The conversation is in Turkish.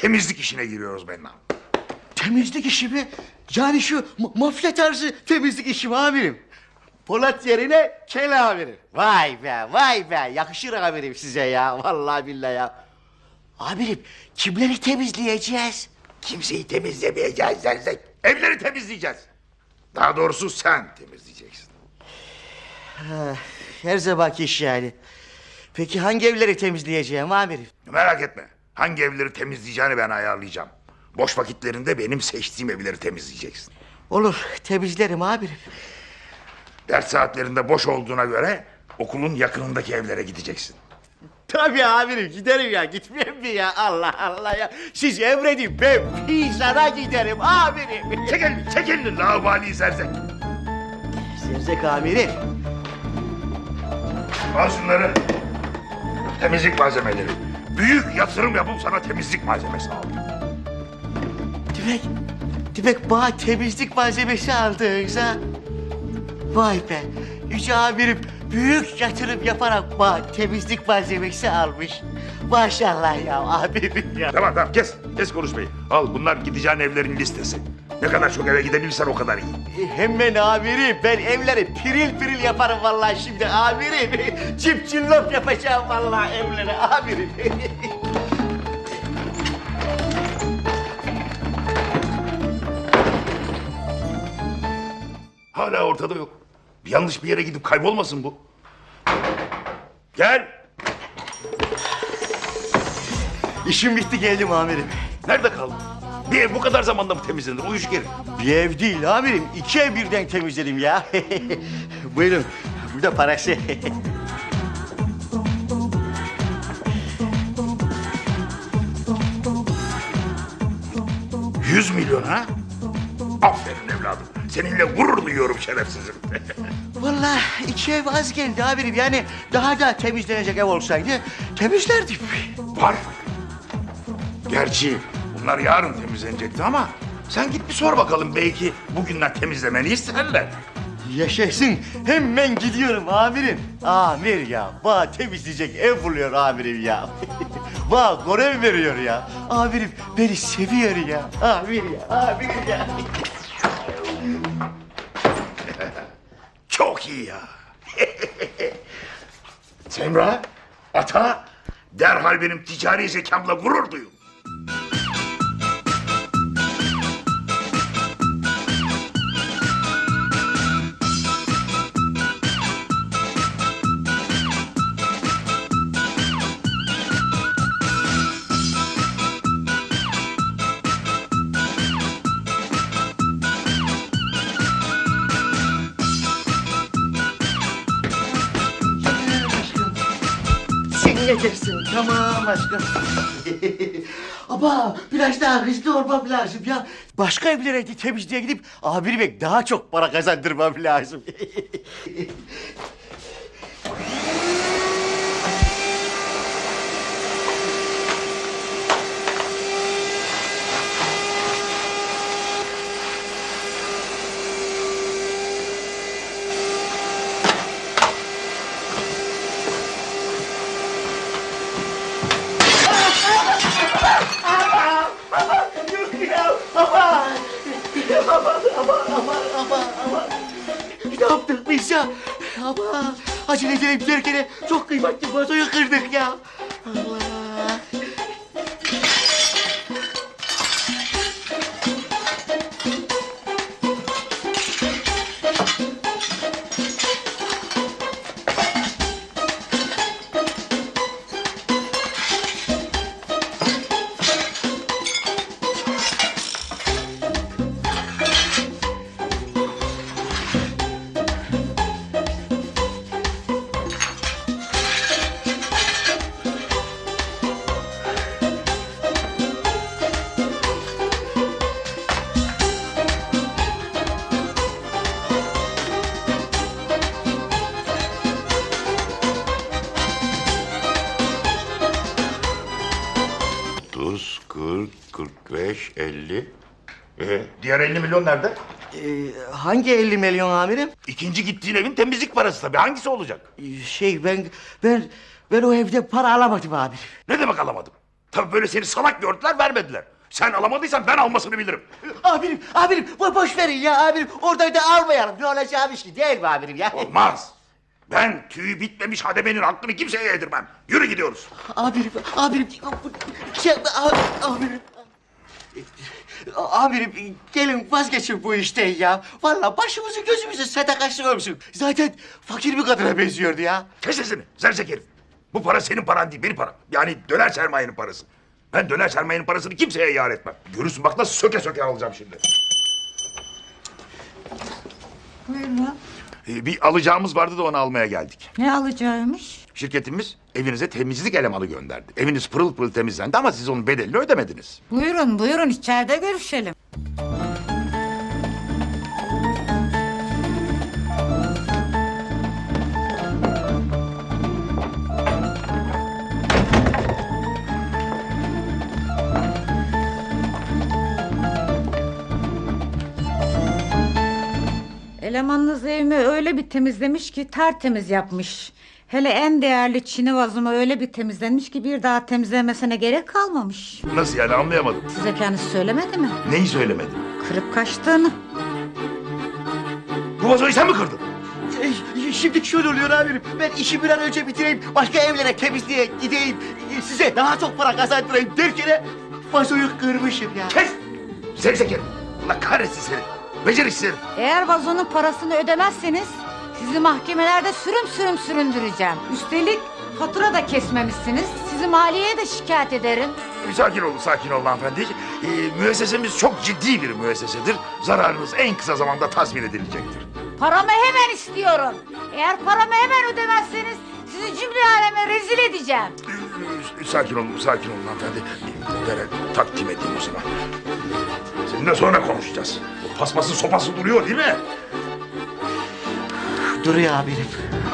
temizlik işine giriyoruz Benna. Temizlik işi mi? Yani şu ma- mafya tarzı temizlik işi mi amirim? Polat yerine kel amirim. Vay be vay be yakışır amirim size ya vallahi billahi ya. Amirim kimleri temizleyeceğiz? Kimseyi temizlemeyeceğiz dersek evleri temizleyeceğiz. Daha doğrusu sen temizleyeceksin. Her zamanki iş yani. Peki hangi evleri temizleyeceğim amirim? Merak etme. Hangi evleri temizleyeceğini ben ayarlayacağım. Boş vakitlerinde benim seçtiğim evleri temizleyeceksin. Olur temizlerim amirim. Ders saatlerinde boş olduğuna göre okulun yakınındaki evlere gideceksin. Tabii amirim giderim ya gitmeyeyim mi ya Allah Allah ya. Siz emredin ben Pisa'na giderim amirim. Çek elini, çek elini laubali sersek. Serzek amirim. Al şunları. Temizlik malzemeleri. Büyük yatırım yapıp sana temizlik malzemesi aldım. Demek, demek bana temizlik malzemesi aldınız ha? Vay be, Yüce amirim büyük yatırım yaparak bana temizlik malzemesi almış. Maşallah ya amirim ya. Tamam tamam kes. Kes konuşmayı. Al bunlar gideceğin evlerin listesi. Ne kadar çok eve gidebilirsen o kadar iyi. E, Hemen amirim ben evleri piril piril yaparım vallahi şimdi amirim. Çip çillop yapacağım vallahi evleri amirim. Hala ortada yok. Bir yanlış bir yere gidip kaybolmasın bu. Gel. İşim bitti geldim amirim. Nerede kaldın? Bir ev bu kadar zamanda mı temizlenir? Uyuşuk herif. Bir ev değil amirim. iki ev birden temizledim ya. Buyurun. Bu da parası. Yüz milyon ha? Aferin evladım. Seninle gurur duyuyorum şerefsizim. Vallahi iki ev az geldi amirim. Yani daha da temizlenecek ev olsaydı temizlerdik. Var. Gerçi bunlar yarın temizlenecekti ama... Sen git bir sor bakalım belki bugünden temizlemeni isterler. Yaşasın. Hemen gidiyorum amirim. Amir ya. Bana temizleyecek ev buluyor amirim ya. Bana görev veriyor ya. Amirim beni seviyor ya. Amir ya. Amir ya. Çok iyi ya. Semra, ata derhal benim ticari zekamla gurur duyun. Dersin? Tamam aşkım. Ama biraz daha hızlı olmam lazım ya. Başka evlere temizliğe gidip abime daha çok para kazandırmam lazım. Yok ya, aman. Aman, aman, aman, aman, aman. Ne yaptık biz ya? Aman, acele edelim derken çok kıymetli vazoyu kırdık ya. Allah. Beş, elli. Ee, diğer 50 milyon nerede? Ee, hangi 50 milyon amirim? İkinci gittiğin evin temizlik parası tabii. Hangisi olacak? Ee, Şey ben ben ben o evde para alamadım amirim. Ne demek alamadım? Tabii böyle seni salak gördüler vermediler. Sen alamadıysan ben almasını bilirim. Amirim, amirim bo- boş verin ya amirim. Oradan da almayalım. Ne olacağı bir şey değil mi amirim ya? Olmaz. Ben tüyü bitmemiş hademenin hakkını kimseye yedirmem. Yürü gidiyoruz. Amirim, amirim, şey, amirim. Amirim gelin vazgeçin bu işten ya. Vallahi başımızı gözümüzü sadakaçlık olmuşsun. Zaten fakir bir kadına benziyordu ya. Kes sesini zerzek herif. Bu para senin paran değil benim param. Yani döner sermayenin parası. Ben döner sermayenin parasını kimseye yar etmem. Görürsün bak nasıl söke söke alacağım şimdi. Buyurun. Ee, bir alacağımız vardı da onu almaya geldik. Ne alacağıymış? Şirketimiz evinize temizlik elemanı gönderdi. Eviniz pırıl pırıl temizlendi ama siz onun bedelini ödemediniz. Buyurun buyurun içeride görüşelim. Elemanınız evimi öyle bir temizlemiş ki tertemiz yapmış. Hele en değerli çini vazomu öyle bir temizlenmiş ki bir daha temizlemesine gerek kalmamış. Nasıl yani anlayamadım. Size kendisi söylemedi mi? Neyi söylemedim? Kırıp kaçtığını. Bu vazoyu sen mi kırdın? Şimdi şöyle oluyor amirim. Ben işi bir an önce bitireyim. Başka evlere temizliğe gideyim. Size daha çok para kazandırayım derken vazoyu kırmışım ya. Kes! Zerzek herif. Allah kahretsin seni. Beceriksiz herif. Eğer vazonun parasını ödemezseniz sizi mahkemelerde sürüm sürüm süründüreceğim. Üstelik fatura da kesmemişsiniz. Sizi maliyeye de şikayet ederim. Bir sakin olun, sakin olun hanımefendi. Ee, müessesemiz çok ciddi bir müessesedir. Zararınız en kısa zamanda tazmin edilecektir. Paramı hemen istiyorum. Eğer paramı hemen ödemezseniz sizi cümle aleme rezil edeceğim. Ee, sakin olun, sakin olun hanımefendi. Böyle takdim edeyim o zaman. Seninle sonra konuşacağız. O paspasın sopası duruyor değil mi? Duruyor. Gel.